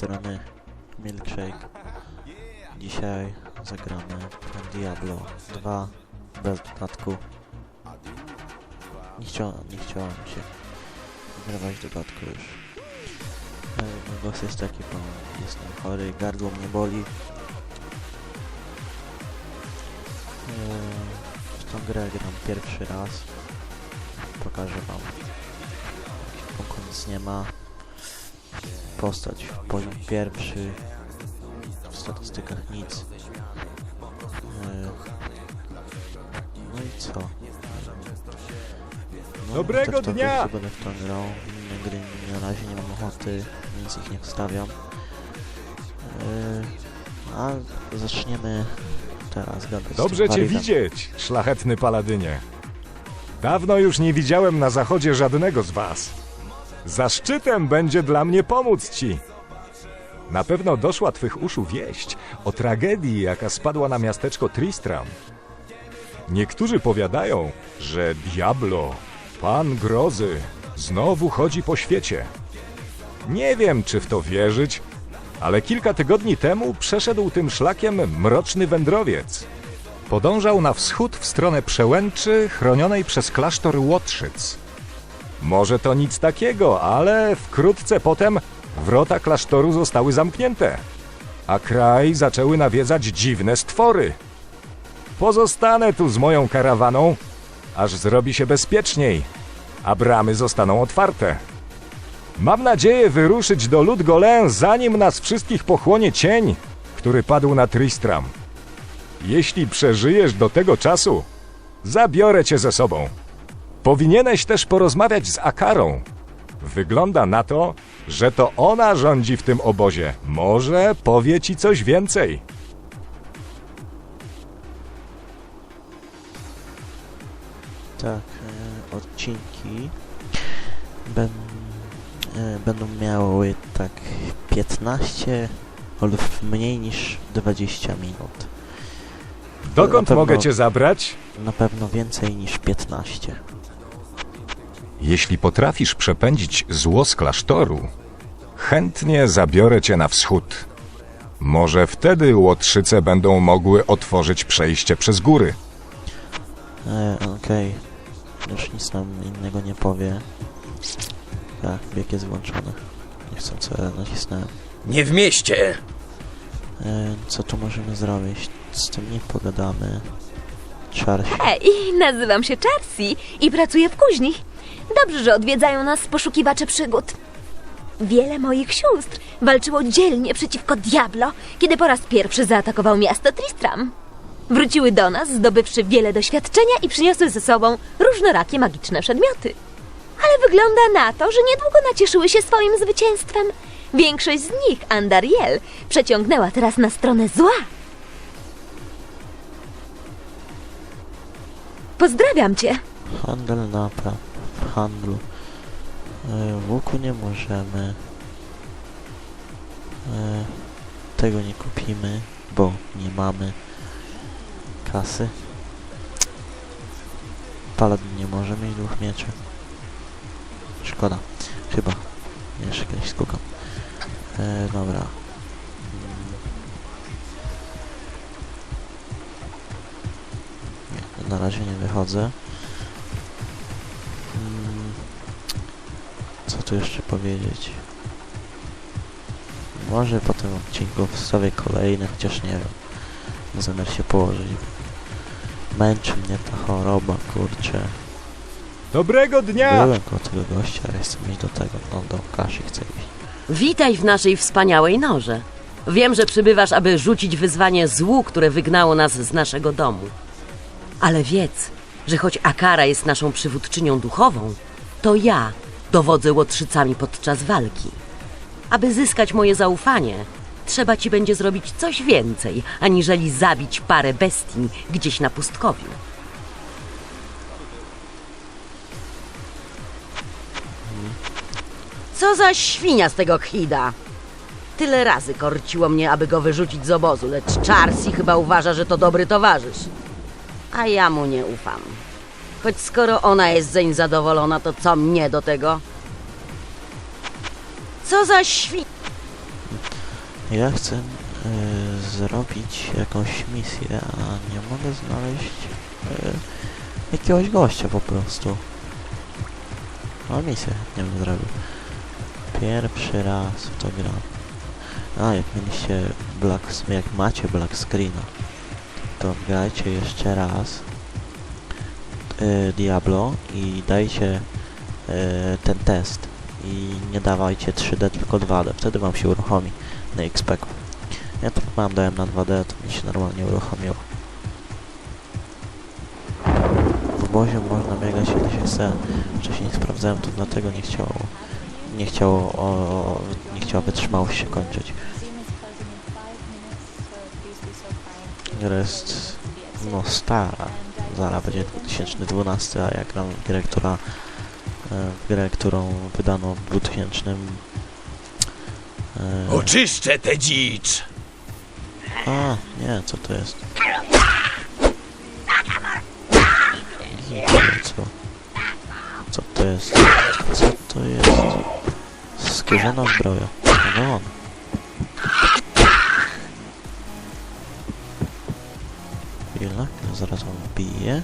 strony Milkshake. Dzisiaj zagramy Diablo 2 bez dodatku. Nie, chciał, nie chciałem się nagrywać dodatku już. E, Mój głos jest taki, bo jestem chory, gardło mnie boli. E, W tą grę gram pierwszy raz. Pokażę wam. Jakiś nic nie ma. Postać poziom pierwszy. W statystykach nic. E, No i co? No, Dobrego tak to dnia! Będę w tą grał. Inne gry na razie nie mam ochoty, więc ich nie wstawiam. E, A zaczniemy teraz gadać. Dobrze cię widzieć, szlachetny paladynie. Dawno już nie widziałem na zachodzie żadnego z was. Zaszczytem będzie dla mnie pomóc ci. Na pewno doszła twych uszu wieść o tragedii, jaka spadła na miasteczko Tristram. Niektórzy powiadają, że Diablo, pan grozy, znowu chodzi po świecie. Nie wiem, czy w to wierzyć, ale kilka tygodni temu przeszedł tym szlakiem mroczny wędrowiec. Podążał na wschód w stronę przełęczy chronionej przez klasztor Łotrzyc. Może to nic takiego, ale wkrótce potem wrota klasztoru zostały zamknięte, a kraj zaczęły nawiedzać dziwne stwory. Pozostanę tu z moją karawaną, aż zrobi się bezpieczniej, a bramy zostaną otwarte. Mam nadzieję wyruszyć do Ludgolę, zanim nas wszystkich pochłonie cień, który padł na Tristram. Jeśli przeżyjesz do tego czasu, zabiorę cię ze sobą. Powinieneś też porozmawiać z Akarą. Wygląda na to, że to ona rządzi w tym obozie. Może powie ci coś więcej. Tak, e, odcinki ben, e, będą miały tak 15 lub mniej niż 20 minut. Dokąd pewno- mogę cię zabrać? Na pewno więcej niż 15. Jeśli potrafisz przepędzić zło z klasztoru, chętnie zabiorę cię na wschód. Może wtedy łotrzyce będą mogły otworzyć przejście przez góry. E, Okej, już nic nam innego nie powie. Tak, bieg jest włączony. Nie chcę co ja nacisnąłem. Nie w mieście! E, co tu możemy zrobić? Z tym nie pogadamy. Czarsi. Hej, nazywam się Charsi i pracuję w kuźni. Dobrze, że odwiedzają nas poszukiwacze przygód. Wiele moich sióstr walczyło dzielnie przeciwko Diablo, kiedy po raz pierwszy zaatakował miasto Tristram. Wróciły do nas, zdobywszy wiele doświadczenia i przyniosły ze sobą różnorakie magiczne przedmioty. Ale wygląda na to, że niedługo nacieszyły się swoim zwycięstwem. Większość z nich, Andariel, przeciągnęła teraz na stronę zła. Pozdrawiam cię! Handel napraw. Handlu. E, łuku nie możemy. E, tego nie kupimy, bo nie mamy kasy. Paladin nie może mieć dwóch mieczy. Szkoda. Chyba. Jeszcze kiedyś skukam. E, dobra. Nie, na razie nie wychodzę. Tu jeszcze powiedzieć? Może po tym odcinku wstawię kolejny, chociaż nie wiem. Zamiar się położyć. Męczy mnie ta choroba, kurczę. Dobrego dnia! Byłem koło tego gościa, ale chcę mieć do tego, no do kaszy chcę iść. Witaj w naszej wspaniałej norze. Wiem, że przybywasz, aby rzucić wyzwanie złu, które wygnało nas z naszego domu. Ale wiedz, że choć Akara jest naszą przywódczynią duchową, to ja dowodzę łotrzycami podczas walki. Aby zyskać moje zaufanie, trzeba ci będzie zrobić coś więcej, aniżeli zabić parę bestii gdzieś na pustkowiu. Co za świnia z tego Khida! Tyle razy korciło mnie, aby go wyrzucić z obozu, lecz Charsi chyba uważa, że to dobry towarzysz. A ja mu nie ufam. Choć skoro ona jest zeń zadowolona, to co mnie do tego? Co za świn... Ja chcę y, zrobić jakąś misję, a nie mogę znaleźć y, jakiegoś gościa po prostu. No misję, nie bym zrobił. Pierwszy raz w to gram. A, jak mieliście black, jak macie black screena, to grajcie jeszcze raz Diablo i dajcie y, ten test i nie dawajcie 3D tylko 2D, wtedy wam się uruchomi na XP. Ja tak mam, dałem na 2D, to mi się normalnie uruchomiło. W obozie można biegać ile się chce. Wcześniej nie sprawdzałem, to dlatego nie chciało nie chciało o, nie chciała wytrzymałość się kończyć. Gra jest no stara. Zaraz będzie 2012, a ja gram w grę, która e, w grę, którą wydano w 2000 e, Oczyszczę tę dzicz! A, nie, co to jest? Co? Co to jest? Co to jest? Skierzona zbroja. No on. Zaraz bije.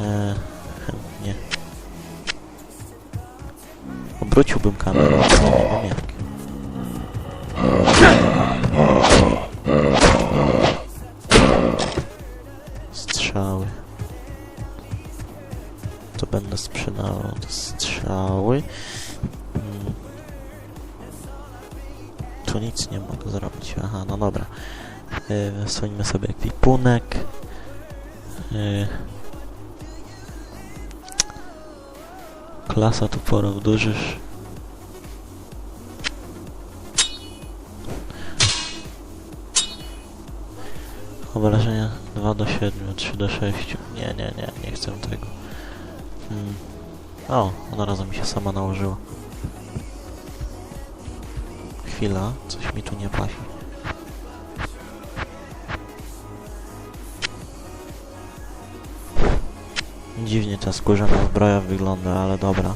Eee, chętnie. Obróciłbym kamerę, ale nie jak. Strzały. To będę sprzedawał te strzały. Tu nic nie mogę zrobić. Aha, no dobra. Yy, sobie ekwipunek. Yy. Klasa toporów dużych. Obrażenia 2 do 7, 3 do 6. Nie, nie, nie, nie chcę tego. Hmm. O, od razu mi się sama nałożyła. Chwila, coś mi tu nie pasi. Dziwnie ta skórzana zbroja wygląda, ale dobra.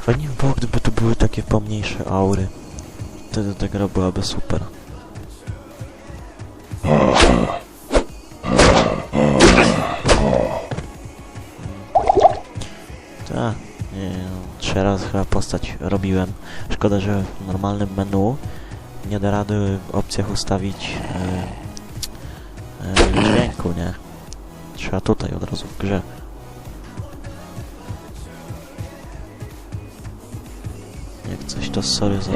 Fajnie by było, gdyby to były takie pomniejsze aury. Wtedy ta gra byłaby super. Tak, nie, no, trzy razy chyba postać robiłem. Szkoda, że w normalnym menu nie da rady w opcjach ustawić e, e, dźwięku, nie? Trzeba tutaj od razu w grze. Jak coś to sorry za.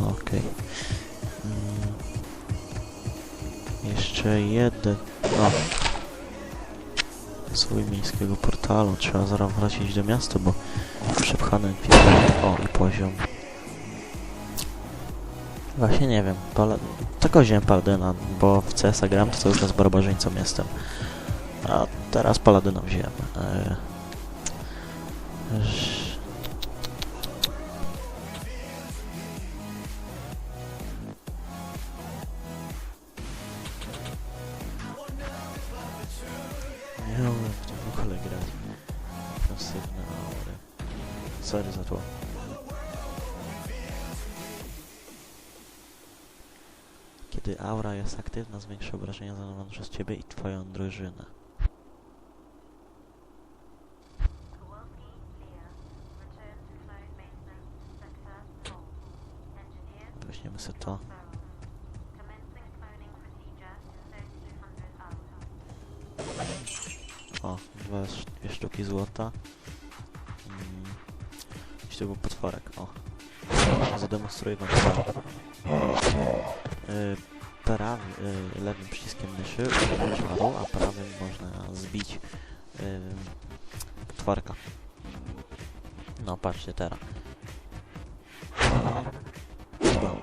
Okej. Mm. Jeszcze jeden. O. Swój miejskiego portalu. Trzeba zaraz wrócić do miasta, bo przepchany. O, i poziom. Właśnie nie wiem. Pala... Tylko wziąłem Paladyna, bo w CS gram to cały czas barbarzyńcą jestem. A teraz Paladyna wziąłem. Sorry za to. Kiedy aura jest aktywna, zwiększa obrażenia zadawane przez ciebie i twoją drużynę. Weźmiemy sobie to. O, dwa, dwie sztuki złota. To był potworek, o. Zademonstruję wam to. Y, prawy, y, lewym przyciskiem myszy używać czaru, a prawym można zbić y, potworka. No, patrzcie teraz. Bam.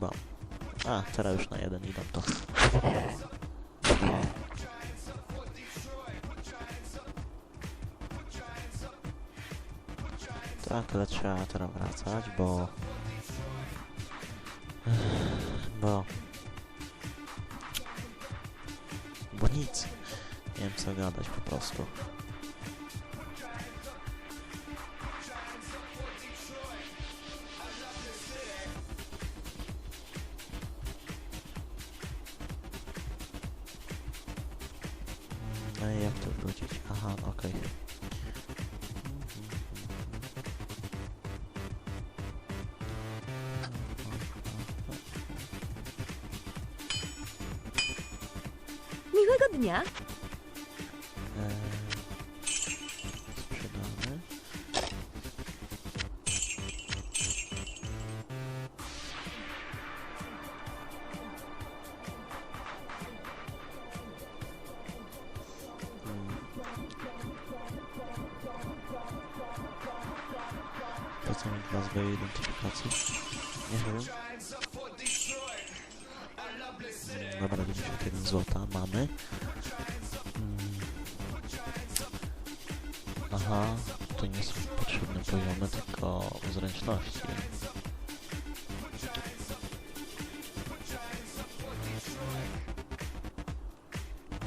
Bam. A, teraz już na jeden idą to. Tak, ale trzeba teraz wracać, bo... Bo... Bo nic. Nie wiem co gadać po prostu. No i jak tu wrócić? Aha, okej. Miłego dnia. Eee. Po co mi zwoje identyfikacji? Nie wiem. Dobra, 91 złota mamy. Aha, to nie są potrzebne poziomy, tylko zręczności.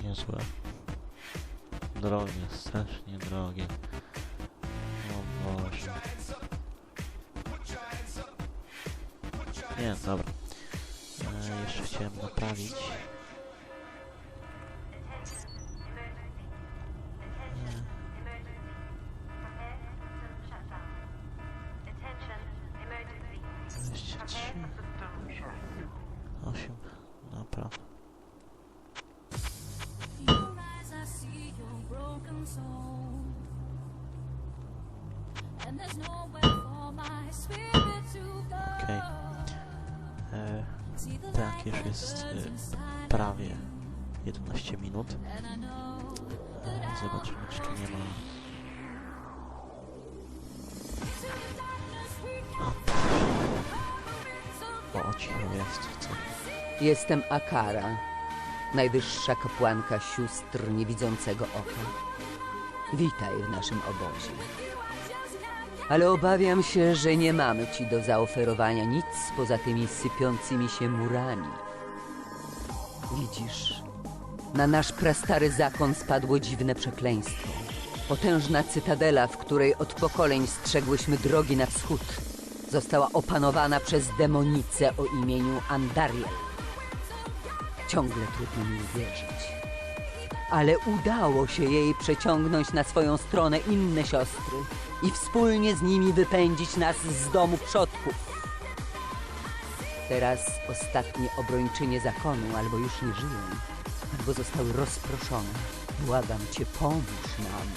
Niezłe. Drogie, strasznie drogie. O Boże. Nie, dobra. E, jeszcze chciałem naprawić. Okej. The tak, już jest e, prawie 11 minut. E, zobaczymy, czy tu nie ma... o cicho jest, co? Jestem Akara, najwyższa kapłanka sióstr niewidzącego oka. Witaj w naszym obozie. Ale obawiam się, że nie mamy ci do zaoferowania nic poza tymi sypiącymi się murami. Widzisz, na nasz prastary zakon spadło dziwne przekleństwo. Potężna cytadela, w której od pokoleń strzegłyśmy drogi na wschód, została opanowana przez demonicę o imieniu Andariel. Ciągle trudno mi uwierzyć. Ale udało się jej przeciągnąć na swoją stronę inne siostry i wspólnie z nimi wypędzić nas z domu przodków. Teraz ostatnie obrończynie zakonu albo już nie żyją, albo zostały rozproszone. Błagam cię, pomóż nam.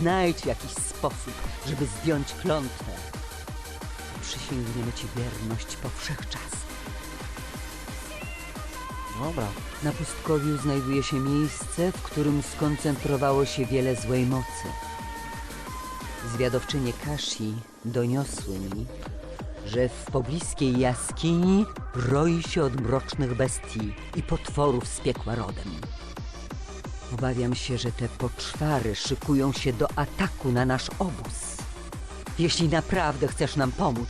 Znajdź jakiś sposób, żeby zdjąć klątwę. Przysięgniemy ci wierność po wszechczas. Dobra, Na pustkowiu znajduje się miejsce, w którym skoncentrowało się wiele złej mocy. Zwiadowczynie Kashi doniosły mi, że w pobliskiej jaskini roi się od mrocznych bestii i potworów z piekła rodem. Obawiam się, że te poczwary szykują się do ataku na nasz obóz. Jeśli naprawdę chcesz nam pomóc,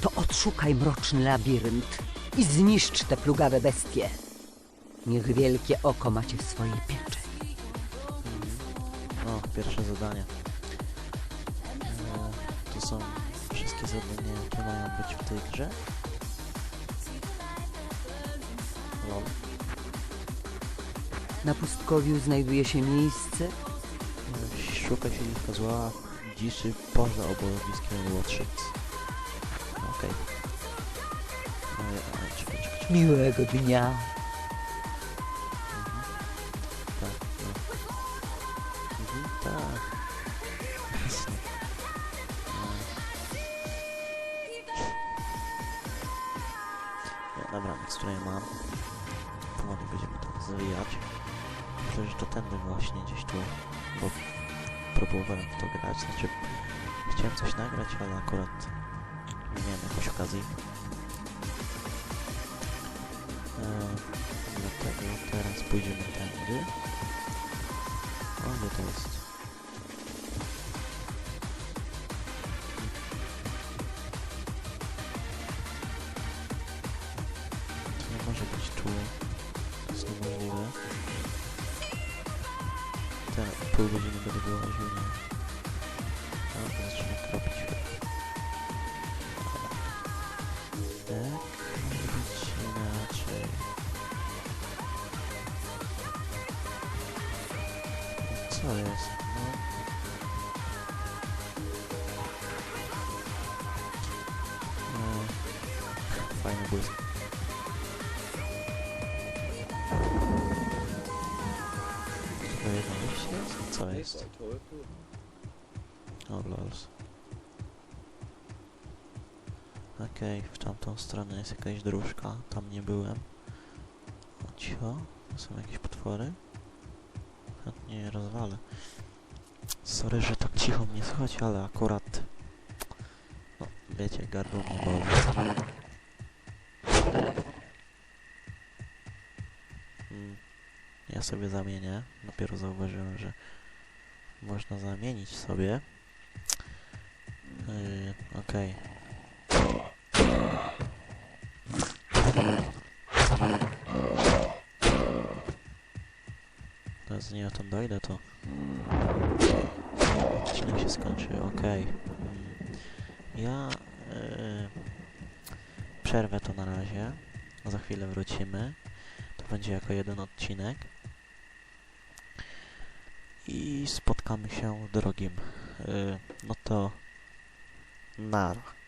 to odszukaj mroczny labirynt i zniszcz te plugawe bestie. Niech wielkie oko macie w swojej pieczy. no, pierwsze zadanie. Są wszystkie zadania, jakie mają być w tej grze. Lol. Na pustkowiu znajduje się miejsce, Szuka silnika zła, dziszy poza obowiązkiem Łotrzyc. Okej. No, czekaj, czekaj. miłego dnia. Że to tędy właśnie gdzieś tu, bo próbowałem to grać, znaczy chciałem coś nagrać, ale akurat nie miałem jakoś okazji. dlatego teraz pójdziemy tędy. O, gdzie to jest? Teraz pół godziny będę było łaził, nie? A, to zaczyna jest? O. Okej, w tamtą stronę jest jakaś dróżka, tam nie byłem. O, cicho, są jakieś potwory. Chętnie je rozwalę. Sorry, że tak cicho mnie słychać, ale akurat... No, wiecie, gardło mnie boli. Ja sobie zamienię. Dopiero zauważyłem, że można zamienić sobie. Yy, Okej. Teraz nie o tym dojdę, to odcinek się skończy, okej. Mm, Ja yy, przerwę to na razie. Za chwilę wrócimy. To będzie jako jeden odcinek. I spotkamy się w drugim. Yy, no to nara.